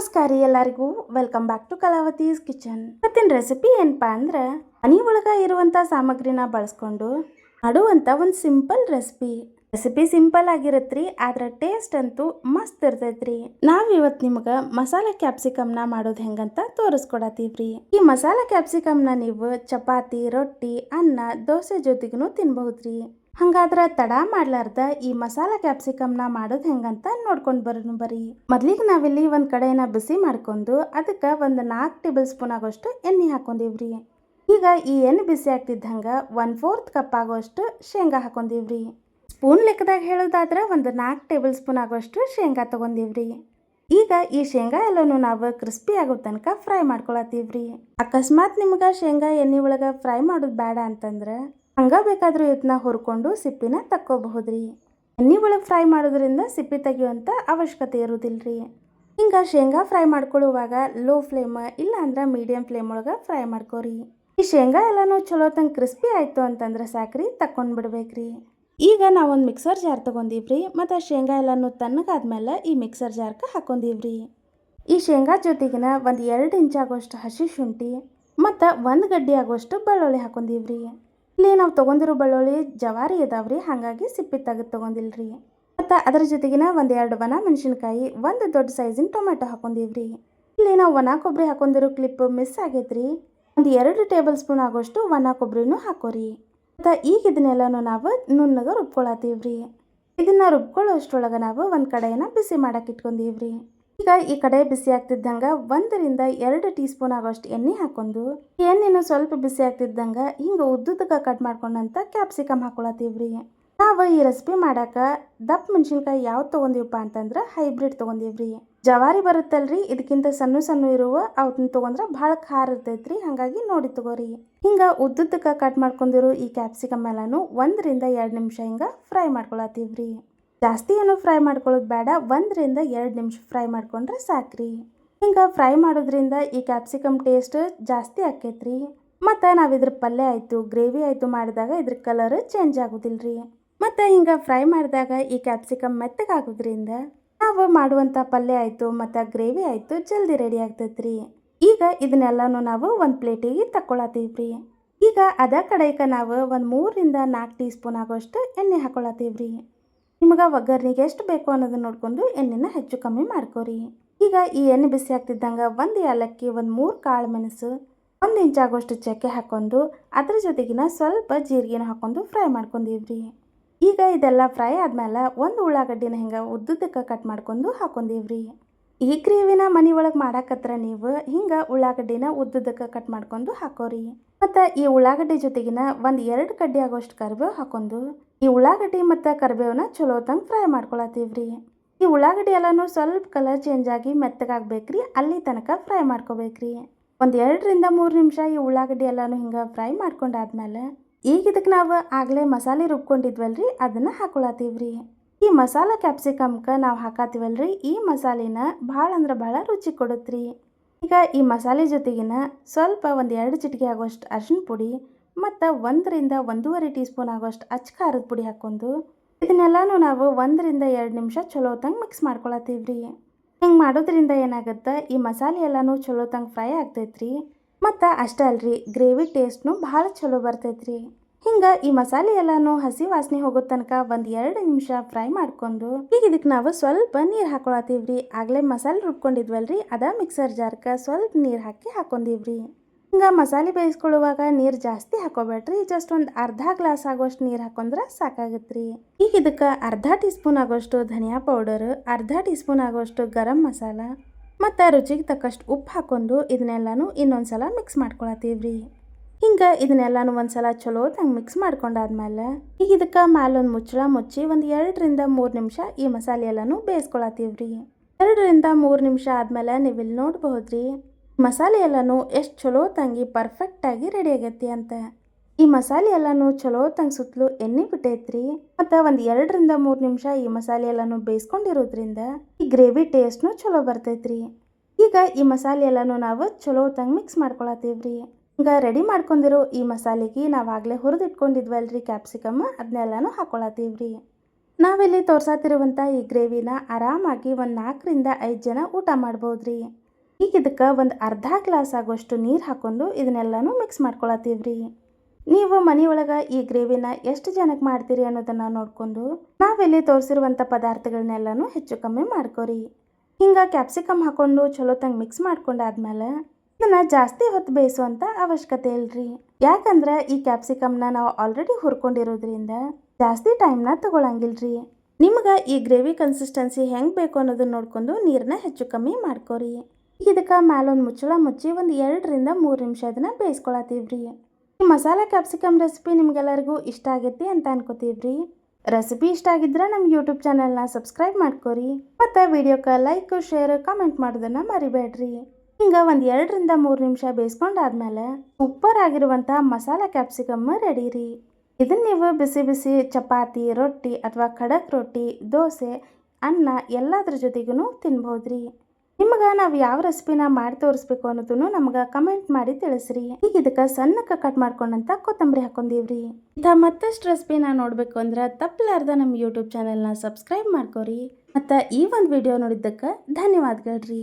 ನಮಸ್ಕಾರ ಎಲ್ಲರಿಗೂ. Welcome back to Kalavathi's kitchen ಇವತ್ತಿನ ರೆಸಿಪಿ ಏನಪ್ಪಾ ಅಂದ್ರೆ ಮನಿ ಒಳಗ ಇರುವಂತ ಸಾಮಗ್ರಿನ ಬಳಸ್ಕೊಂಡು ಮಾಡುವಂತ ಒಂದು ಸಿಂಪಲ್ ರೆಸಿಪಿ ರೆಸಿಪಿ ಸಿಂಪಲ್ ಆಗಿರತ್ರಿ, ಆದ್ರೆ ಟೇಸ್ಟ್ ಅಂತೂ ಮಸ್ತ್ ಇರ್ತೈತ್ರಿ. ನಾವ್ ಇವತ್ ನಿಮ್ಗೆ ಮಸಾಲೆ ನ ಮಾಡೋದು ಹೆಂಗಂತ ತೋರಿಸ್ಕೊಡತೀವ್ರಿ. ಈ ಮಸಾಲೆ ನ ನೀವು ಚಪಾತಿ, ರೊಟ್ಟಿ, ಅನ್ನ, ದೋಸೆ ಜೊತೆಗೂ ತಿನ್ಬಹುದ್ರಿ. ಹಂಗಾದ್ರ ತಡ ಮಾಡ್ಲಾರ್ದ ಈ ಮಸಾಲ ಕ್ಯಾಪ್ಸಿಕಮ್ನ ಮಾಡೋದು ಹೆಂಗಂತ ನೋಡ್ಕೊಂಡು ಬರೋಣ ಬರೀ. ಮೊದ್ಲಿಗೆ ನಾವಿಲ್ಲಿ ಒಂದು ಕಡೆನ ಬಿಸಿ ಮಾಡ್ಕೊಂಡು ಅದಕ್ಕೆ ಒಂದು ನಾಲ್ಕು ಟೇಬಲ್ ಸ್ಪೂನ್ ಆಗೋಷ್ಟು ಎಣ್ಣೆ ಹಾಕೊಂಡಿವ್ರಿ. ಈಗ ಈ ಎಣ್ಣೆ ಬಿಸಿ ಆಗ್ತಿದ್ದಂಗೆ ಒನ್ ಫೋರ್ತ್ ಕಪ್ ಆಗೋಷ್ಟು ಶೇಂಗಾ ಹಾಕೊಂಡಿವ್ರಿ. ಸ್ಪೂನ್ ಲೆಕ್ಕದಾಗ ಹೇಳೋದಾದ್ರೆ ಒಂದು ನಾಲ್ಕು ಟೇಬಲ್ ಸ್ಪೂನ್ ಆಗೋಷ್ಟು ಶೇಂಗಾ ತಗೊಂಡಿವ್ರಿ. ಈಗ ಈ ಶೇಂಗಾ ಎಲ್ಲನೂ ನಾವು ಕ್ರಿಸ್ಪಿ ಆಗೋ ತನಕ ಫ್ರೈ ಮಾಡ್ಕೊಳತ್ತೀವ್ರಿ. ಅಕಸ್ಮಾತ್ ನಿಮ್ಗೆ ಶೇಂಗಾ ಎಣ್ಣೆ ಒಳಗೆ ಫ್ರೈ ಮಾಡೋದು ಬೇಡ ಅಂತಂದ್ರೆ ಹಂಗ ಬೇಕಾದ್ರೂ ಇದನ್ನ ಹುರ್ಕೊಂಡು ಸಿಪ್ಪಿನ ತಕ್ಕೋಬಹುದ್ರಿ. ಎಣ್ಣೆ ಒಳಗೆ ಫ್ರೈ ಮಾಡೋದ್ರಿಂದ ಸಿಪ್ಪಿ ತೆಗಿಯುವಂಥ ಅವಶ್ಯಕತೆ ಇರೋದಿಲ್ರಿ. ಹಿಂಗೆ ಶೇಂಗಾ ಫ್ರೈ ಮಾಡ್ಕೊಳ್ಳುವಾಗ ಲೋ ಫ್ಲೇಮ್ ಇಲ್ಲ ಅಂದ್ರೆ ಮೀಡಿಯಂ ಫ್ಲೇಮ್ ಒಳಗೆ ಫ್ರೈ ಮಾಡ್ಕೋರಿ. ಈ ಶೇಂಗಾ ಎಲ್ಲನೂ ಚಲೋ ತಂಗ ಕ್ರಿಸ್ಪಿ ಆಯಿತು ಅಂತಂದ್ರೆ ಸಾಕ್ರಿ, ತಕ್ಕೊಂಡು ಬಿಡ್ಬೇಕ್ರಿ. ಈಗ ನಾವೊಂದು ಮಿಕ್ಸರ್ ಜಾರ್ ತೊಗೊಂಡಿವ್ರಿ, ಮತ್ತು ಶೇಂಗಾ ಎಲ್ಲನೂ ತಣ್ಣಗಾದ್ಮೇಲೆ ಈ ಮಿಕ್ಸರ್ ಜಾರ್ಗೆ ಹಾಕೊಂಡಿವ್ರಿ. ಈ ಶೇಂಗಾ ಜೊತೆಗಿನ ಒಂದು ಎರಡು ಇಂಚ್ ಆಗೋಷ್ಟು ಹಸಿ ಶುಂಠಿ, ಮತ್ತು ಒಂದು ಗಡ್ಡಿ ಆಗೋಷ್ಟು ಬೆಳ್ಳುಳ್ಳಿ ಹಾಕೊಂಡಿವ್ರಿ. ಇಲ್ಲಿ ನಾವು ತೊಗೊಂಡಿರೋ ಬೆಳ್ಳುಳ್ಳಿ ಜವಾರಿ ಇದಾವ್ರಿ ಹಾಗಾಗಿ ಸಿಪ್ಪಿ ತೆಗೆದು ತೊಗೊಂಡಿಲ್ರಿ. ಮತ್ತು ಅದರ ಜೊತೆಗಿನ ಒಂದು ಎರಡು ಒಣ ಮೆಣಸಿನ್ಕಾಯಿ, ಒಂದು ದೊಡ್ಡ ಸೈಜಿನ ಟೊಮೆಟೊ ಹಾಕೊಂಡಿವ್ರಿ. ಇಲ್ಲಿ ನಾವು ಒಣ ಕೊಬ್ಬರಿ ಹಾಕೊಂಡಿರೋ ಕ್ಲಿಪ್ ಮಿಸ್ ಆಗೈತ್ರಿ. ಒಂದು ಎರಡು ಟೇಬಲ್ ಸ್ಪೂನ್ ಆಗೋಷ್ಟು ಒಣ ಕೊಬ್ಬರಿನೂ ಹಾಕೋರಿ. ಮತ್ತು ಈಗ ಇದನ್ನೆಲ್ಲನೂ ನಾವು ನುಣ್ಣಗೆ ರುಬ್ಕೊಳತ್ತೀವ್ರಿ. ಇದನ್ನು ರುಬ್ಕೊಳ್ಳೋ ಅಷ್ಟರೊಳಗೆ ನಾವು ಒಂದು ಕಡೆಯನ್ನು ಬಿಸಿ ಮಾಡಕ್ಕೆ ಇಟ್ಕೊಂಡಿವ್ರಿ. ಈಗ ಈ ಕಡೆ ಬಿಸಿ ಆಗ್ತಿದ್ದಂಗ ಒಂದರಿಂದ ಎರಡು ಟೀ ಸ್ಪೂನ್ ಆಗೋಷ್ಟು ಎಣ್ಣೆ ಹಾಕೊಂಡು ಎಣ್ಣೆನು ಸ್ವಲ್ಪ ಬಿಸಿ ಆಗ್ತಿದ್ದಂಗ ಹಿಂಗೆ ಉದ್ದುದಕ್ಕೆ ಕಟ್ ಮಾಡ್ಕೊಂಡಂತ ಕ್ಯಾಪ್ಸಿಕಮ್ ಹಾಕೊಳತ್ತೀವ್ರಿ. ನಾವು ಈ ರೆಸಿಪಿ ಮಾಡಾಕ ದಪ್ಪ ಮೆಣಸಿನ್ಕಾಯಿ ಯಾವ್ದು ತೊಗೊಂಡಿವಪ್ಪ ಅಂತಂದ್ರೆ ಹೈಬ್ರಿಡ್ ತೊಗೊಂಡಿವ್ರಿ. ಜವಾರಿ ಬರುತ್ತಲ್ರಿ ಇದಕ್ಕಿಂತ ಸಣ್ಣ ಸಣ್ಣ ಇರುವ ಅವನ್ನ ತೊಗೊಂಡ್ರೆ ಭಾಳ ಖಾರ ಇರ್ತೈತ್ರಿ, ಹಾಗಾಗಿ ನೋಡಿ ತಗೋರಿ. ಹಿಂಗೆ ಉದ್ದುದಕ್ಕೆ ಕಟ್ ಮಾಡ್ಕೊಂಡಿರೋ ಈ ಕ್ಯಾಪ್ಸಿಕಮ್ ಎಲ್ಲಾನು ಒಂದರಿಂದ ಎರಡು ನಿಮಿಷ ಹಿಂಗೆ ಫ್ರೈ ಮಾಡ್ಕೊಳತ್ತೀವ್ರಿ. ಜಾಸ್ತಿ ಏನು ಫ್ರೈ ಮಾಡ್ಕೊಳ್ಳೋದು ಬೇಡ. ಒಂದರಿಂದ ಎರಡು ನಿಮಿಷ ಫ್ರೈ ಮಾಡ್ಕೊಂಡ್ರೆ ಸಾಕ್ರಿ. ಹಿಂಗೆ ಫ್ರೈ ಮಾಡೋದ್ರಿಂದ ಈ ಕ್ಯಾಪ್ಸಿಕಮ್ ಟೇಸ್ಟ್ ಜಾಸ್ತಿ ಆಕೈತ್ರಿ. ಮತ್ತು ನಾವು ಇದ್ರ ಪಲ್ಯ ಆಯಿತು, ಗ್ರೇವಿ ಆಯಿತು ಮಾಡಿದಾಗ ಇದ್ರ ಕಲರ್ ಚೇಂಜ್ ಆಗೋದಿಲ್ರಿ. ಮತ್ತು ಹಿಂಗೆ ಫ್ರೈ ಮಾಡಿದಾಗ ಈ ಕ್ಯಾಪ್ಸಿಕಮ್ ಮೆತ್ತಗಾಗೋದ್ರಿಂದ ನಾವು ಮಾಡುವಂಥ ಪಲ್ಯ ಆಯಿತು ಮತ್ತು ಗ್ರೇವಿ ಆಯಿತು ಜಲ್ದಿ ರೆಡಿ ಆಗ್ತೈತ್ರಿ. ಈಗ ಇದನ್ನೆಲ್ಲನೂ ನಾವು ಒಂದು ಪ್ಲೇಟಿಗೆ ತಕ್ಕೊಳತ್ತೀವ್ರಿ ಈಗ ಅದ ಕಡೆಗೆ ನಾವು ಒಂದು ಮೂರರಿಂದ ನಾಲ್ಕು ಟೀ ಸ್ಪೂನ್ ಆಗೋಷ್ಟು ಎಣ್ಣೆ ಹಾಕೊಳತ್ತೀವ್ರಿ ನಿಮ್ಗೆ ಒಗ್ಗರಣೆಗೆ ಎಷ್ಟು ಬೇಕು ಅನ್ನೋದನ್ನ ನೋಡ್ಕೊಂಡು ಎಣ್ಣೆನ ಹೆಚ್ಚು ಕಮ್ಮಿ ಮಾಡ್ಕೋರಿ. ಈಗ ಈ ಎಣ್ಣೆ ಬಿಸಿ ಆಗ್ತಿದ್ದಂಗೆ ಒಂದು ಏಲಕ್ಕಿ, ಒಂದು ಮೂರು ಕಾಳು ಮೆಣಸು, ಒಂದು ಇಂಚ್ ಆಗೋಷ್ಟು ಚಕ್ಕೆ ಹಾಕ್ಕೊಂಡು ಅದ್ರ ಜೊತೆಗಿನ ಸ್ವಲ್ಪ ಜೀರಿಗೆನ ಹಾಕೊಂಡು ಫ್ರೈ ಮಾಡ್ಕೊಂಡಿವ್ರಿ. ಈಗ ಇದೆಲ್ಲ ಫ್ರೈ ಆದಮೇಲೆ ಒಂದು ಉಳ್ಳಾಗಡ್ಡಿನ ಹಿಂಗೆ ಉದ್ದುದಕ್ಕೆ ಕಟ್ ಮಾಡ್ಕೊಂಡು ಹಾಕೊಂಡಿವ್ರಿ. ಈ ಗ್ರೇವಿನ ಮನೆ ಒಳಗೆ ಮಾಡಾಕತ್ರ ನೀವು ಹಿಂಗೆ ಉಳ್ಳಾಗಡ್ಡಿನ ಉದ್ದದಕ್ಕೆ ಕಟ್ ಮಾಡ್ಕೊಂಡು ಹಾಕೋರಿ. ಮತ್ತು ಈ ಉಳ್ಳಾಗಡ್ಡಿ ಜೊತೆಗಿನ ಒಂದು ಎರಡು ಕಡ್ಡಿ ಆಗೋಷ್ಟು ಕರಿಬೇವು ಹಾಕೊಂಡು ಈ ಉಳ್ಳಾಗಡ್ಡಿ ಮತ್ತು ಕರಿಬೇವನ್ನ ಚಲೋ ತಂಗೆ ಫ್ರೈ ಮಾಡ್ಕೊಳತ್ತೀವ್ರಿ ಈ ಉಳ್ಳಾಗಡ್ಡಿ ಎಲ್ಲನೂ ಸ್ವಲ್ಪ ಕಲರ್ ಚೇಂಜ್ ಆಗಿ ಮೆತ್ತಗಾಗಬೇಕ್ರಿ, ಅಲ್ಲಿ ತನಕ ಫ್ರೈ ಮಾಡ್ಕೋಬೇಕ್ರಿ. ಒಂದು ಎರಡರಿಂದ ಮೂರು ನಿಮಿಷ ಈ ಉಳ್ಳಾಗಡ್ಡಿ ಎಲ್ಲನೂ ಹಿಂಗೆ ಫ್ರೈ ಮಾಡ್ಕೊಂಡಾದ್ಮೇಲೆ, ಈಗ ಇದಕ್ಕೆ ನಾವು ಆಗಲೇ ಮಸಾಲೆ ರುಬ್ಕೊಂಡಿದ್ವಲ್ರಿ, ಅದನ್ನು ಹಾಕೊಳತ್ತೀವ್ರಿ ಈ ಮಸಾಲ ಕ್ಯಾಪ್ಸಿಕಮ್ಗೆ ನಾವು ಹಾಕಾತೀವಲ್ರಿ, ಈ ಮಸಾಲೆನ ಭಾಳ ಅಂದ್ರೆ ಭಾಳ ರುಚಿ ಕೊಡುತ್ರಿ. ಈಗ ಈ ಮಸಾಲೆ ಜೊತೆಗಿನ ಸ್ವಲ್ಪ ಒಂದು ಎರಡು ಚಿಟಿಕೆ ಆಗೋಷ್ಟು ಅರಿಶಿನ ಪುಡಿ ಮತ್ತು ಒಂದರಿಂದ ಒಂದೂವರೆ ಟೀ ಸ್ಪೂನ್ ಆಗೋಷ್ಟು ಅಚ್ಚ ಖಾರದ ಪುಡಿ ಹಾಕ್ಕೊಂಡು ಇದನ್ನೆಲ್ಲನೂ ನಾವು ಒಂದರಿಂದ ಎರಡು ನಿಮಿಷ ಚಲೋ ತಂಗೆ ಮಿಕ್ಸ್ ರೀ ಹಿಂಗೆ ಮಾಡೋದ್ರಿಂದ ಏನಾಗುತ್ತೆ, ಈ ಮಸಾಲೆ ಎಲ್ಲನೂ ಚಲೋ ತಂಗೆ ಫ್ರೈ ಆಗ್ತೈತ್ರಿ. ಮತ್ತು ಅಷ್ಟೇ ಅಲ್ರಿ ಗ್ರೇವಿ ಟೇಸ್ಟ್ನು ಭಾಳ ಚಲೋ ಬರ್ತೈತ್ರಿ. ಹಿಂಗೆ ಈ ಮಸಾಲೆ ಎಲ್ಲಾನು ಹಸಿ ವಾಸನೆ ಹೋಗೋ ತನಕ ಒಂದು ಎರಡು ನಿಮಿಷ ಫ್ರೈ ಮಾಡ್ಕೊಂಡು, ಈಗ ಇದಕ್ಕೆ ನಾವು ಸ್ವಲ್ಪ ನೀರು ಹಾಕೊಳತ್ತೀವ್ರಿ. ಆಗಲೇ ಮಸಾಲೆ ರುಬ್ಕೊಂಡಿದ್ವಲ್ರಿ, ಅದ ಮಿಕ್ಸರ್ ಜಾರ್ಕ ಸ್ವಲ್ಪ ನೀರು ಹಾಕಿ ಹಾಕೊಂಡಿವ್ರಿ. ಹಿಂಗೆ ಮಸಾಲೆ ಬೇಯಿಸ್ಕೊಳ್ಳುವಾಗ ನೀರು ಜಾಸ್ತಿ ಹಾಕೋಬೇಡ್ರಿ, ಜಸ್ಟ್ ಒಂದು ಅರ್ಧ ಗ್ಲಾಸ್ ಆಗೋಷ್ಟು ನೀರು ಹಾಕೊಂಡ್ರೆ ಸಾಕಾಗತ್ರಿ. ಈಗ ಇದಕ್ಕೆ ಅರ್ಧ ಟೀ ಸ್ಪೂನ್ ಆಗೋಷ್ಟು ಧನಿಯಾ ಪೌಡರ್, ಅರ್ಧ ಟೀ ಸ್ಪೂನ್ ಆಗೋಷ್ಟು ಗರಂ ಮಸಾಲ, ಮತ್ತು ರುಚಿಗೆ ತಕ್ಕಷ್ಟು ಉಪ್ಪು ಹಾಕೊಂಡು ಇದನ್ನೆಲ್ಲನೂ ಇನ್ನೊಂದ್ಸಲ ಮಿಕ್ಸ್ ಮಾಡ್ಕೊಳತ್ತೀವ್ರಿ. ಹಿಂಗೆ ಇದನ್ನೆಲ್ಲನೂ ಒಂದ್ಸಲ ಚಲೋ ತಂಗೆ ಮಿಕ್ಸ್ ಮಾಡ್ಕೊಂಡಾದ್ಮೇಲೆ ಈಗ ಇದಕ್ಕೆ ಮ್ಯಾಲೊಂದು ಮುಚ್ಚಳ ಮುಚ್ಚಿ ಒಂದು ಎರಡರಿಂದ ಮೂರು ನಿಮಿಷ ಈ ಮಸಾಲೆ ಎಲ್ಲನೂ ಬೇಯಿಸ್ಕೊಳತ್ತೀವ್ರಿ. ಎರಡರಿಂದ ಮೂರು ನಿಮಿಷ ಆದಮೇಲೆ ನೀವು ಇಲ್ಲಿ ರೀ ಮಸಾಲೆ ಎಲ್ಲನೂ ಎಷ್ಟು ಚಲೋ ತಂಗಿ ಪರ್ಫೆಕ್ಟಾಗಿ ರೆಡಿ ಆಗೈತಿ ಅಂತ. ಈ ಮಸಾಲೆ ಎಲ್ಲನೂ ಚಲೋ ತಂಗ ಸುತ್ತಲೂ ಎಣ್ಣೆ ಬಿಟ್ಟೈತ್ರಿ, ಮತ್ತು ಒಂದು ಎರಡರಿಂದ ಮೂರು ನಿಮಿಷ ಈ ಮಸಾಲೆ ಎಲ್ಲನೂ ಬೇಯಿಸ್ಕೊಂಡಿರೋದ್ರಿಂದ ಈ ಗ್ರೇವಿ ಟೇಸ್ಟ್ನು ಚಲೋ ಬರ್ತೈತ್ರಿ. ಈಗ ಈ ಮಸಾಲೆ ಎಲ್ಲನೂ ನಾವು ಚಲೋ ತಂಗ ಮಿಕ್ಸ್ ಮಾಡ್ಕೊಳತ್ತೀವ್ರಿ. ಈಗ ರೆಡಿ ಮಾಡ್ಕೊಂಡಿರೋ ಈ ಮಸಾಲೆಗೆ ನಾವು ಆಗಲೇ ಹುರಿದಿಟ್ಕೊಂಡಿದ್ವಲ್ರಿ ಕ್ಯಾಪ್ಸಿಕಮ್ ಅದನ್ನೆಲ್ಲನೂ ಹಾಕೊಳತ್ತೀವ್ರಿ. ನಾವಿಲ್ಲಿ ತೋರ್ಸಾತಿರುವಂಥ ಈ ಗ್ರೇವಿನ ಆರಾಮಾಗಿ ಒಂದು ನಾಲ್ಕರಿಂದ ಐದು ಜನ ಊಟ ಮಾಡ್ಬೋದ್ರಿ. ಈಗ ಇದಕ್ಕೆ ಒಂದು ಅರ್ಧ ಗ್ಲಾಸ್ ಆಗೋಷ್ಟು ನೀರು ಹಾಕೊಂಡು ಇದನ್ನೆಲ್ಲನೂ ಮಿಕ್ಸ್ ಮಾಡ್ಕೊಳತ್ತೀವ್ರಿ. ನೀವು ಮನೆಯೊಳಗೆ ಈ ಗ್ರೇವಿನ ಎಷ್ಟು ಜನಕ್ಕೆ ಮಾಡ್ತೀರಿ ಅನ್ನೋದನ್ನು ನೋಡಿಕೊಂಡು ನಾವಿಲ್ಲಿ ತೋರಿಸಿರುವಂಥ ಪದಾರ್ಥಗಳನ್ನೆಲ್ಲನೂ ಹೆಚ್ಚು ಕಮ್ಮಿ ಮಾಡ್ಕೊರಿ. ಹಿಂಗೆ ಕ್ಯಾಪ್ಸಿಕಮ್ ಹಾಕೊಂಡು ಚಲೋ ತಂಗೆ ಮಿಕ್ಸ್ ಮಾಡ್ಕೊಂಡಾದ್ಮೇಲೆ ಇದನ್ನ ಜಾಸ್ತಿ ಹೊತ್ತು ಬೇಯಿಸುವಂಥ ಅವಶ್ಯಕತೆ ಇಲ್ರಿ. ಯಾಕಂದ್ರೆ ಈ ಕ್ಯಾಪ್ಸಿಕಮ್ನ ನಾವು ಆಲ್ರೆಡಿ ಹುರ್ಕೊಂಡಿರೋದ್ರಿಂದ ಜಾಸ್ತಿ ಟೈಮ್ನ ತಗೊಳಂಗಿಲ್ರಿ. ನಿಮ್ಗೆ ಈ ಗ್ರೇವಿ ಕನ್ಸಿಸ್ಟೆನ್ಸಿ ಹೆಂಗೆ ಬೇಕು ಅನ್ನೋದನ್ನ ನೋಡ್ಕೊಂಡು ನೀರನ್ನ ಹೆಚ್ಚು ಕಮ್ಮಿ ಮಾಡ್ಕೋರಿ. ಇದಕ್ಕೆ ಮ್ಯಾಲೊಂದು ಮುಚ್ಚಳ ಮುಚ್ಚಿ ಒಂದು ಎರಡರಿಂದ ಮೂರು ನಿಮಿಷ ಅದನ್ನ ಬೇಯಿಸ್ಕೊಳತ್ತೀವ್ರಿ ಈ ಮಸಾಲೆ ಕ್ಯಾಪ್ಸಿಕಮ್ ರೆಸಿಪಿ ನಿಮ್ಗೆಲ್ಲರಿಗೂ ಇಷ್ಟ ಆಗೈತಿ ಅಂತ ಅನ್ಕೋತೀವ್ರಿ. ರೆಸಿಪಿ ಇಷ್ಟ ಆಗಿದ್ರೆ ನಮ್ಮ ಯೂಟ್ಯೂಬ್ ಚಾನಲ್ನ ಸಬ್ಸ್ಕ್ರೈಬ್ ಮಾಡ್ಕೋರಿ. ಮತ್ತು ವಿಡಿಯೋಕ್ಕೆ ಲೈಕ್ ಶೇರ್ ಕಾಮೆಂಟ್ ಮಾಡೋದನ್ನು ಮರಿಬೇಡ್ರಿ. ಹಿಂಗೆ ಒಂದು ಎರಡರಿಂದ ಮೂರು ನಿಮಿಷ ಬೇಯಿಸ್ಕೊಂಡಾದ್ಮೇಲೆ ಸೂಪರ್ ಆಗಿರುವಂಥ ಮಸಾಲೆ ಕ್ಯಾಪ್ಸಿಕಮ್ ರೆಡಿ ರೀ. ಇದನ್ನು ನೀವು ಬಿಸಿ ಬಿಸಿ ಚಪಾತಿ, ರೊಟ್ಟಿ ಅಥವಾ ಖಡಕ್ ರೊಟ್ಟಿ, ದೋಸೆ, ಅನ್ನ ಎಲ್ಲದ್ರ ಜೊತೆಗೂ ತಿನ್ಬೋದ್ರಿ ನಿಮ್ಗೆ ನಾವು ಯಾವ ರೆಸಿಪಿನ ಮಾಡಿ ತೋರಿಸ್ಬೇಕು ಅನ್ನೋದನ್ನು ನಮ್ಗೆ ಕಮೆಂಟ್ ಮಾಡಿ ತಿಳಿಸ್ರಿ. ಈಗ ಇದಕ್ಕೆ ಸಣ್ಣಕ್ಕೆ ಕಟ್ ಮಾಡ್ಕೊಂಡಂತ ಕೊತ್ತಂಬರಿ ಹಾಕೊಂಡೀವ್ರಿ ಇಂಥ ಮತ್ತಷ್ಟು ರೆಸಿಪಿನ ನೋಡಬೇಕು ಅಂದ್ರೆ ತಪ್ಪಲಾರ್ದ ನಮ್ಮ ಯೂಟ್ಯೂಬ್ ಚಾನೆಲ್ನ ಸಬ್ಸ್ಕ್ರೈಬ್ ಮಾಡ್ಕೊರಿ. ಮತ್ತು ಈ ಒಂದು ವಿಡಿಯೋ ನೋಡಿದ್ದಕ್ಕೆ ಧನ್ಯವಾದಗಳ್ರಿ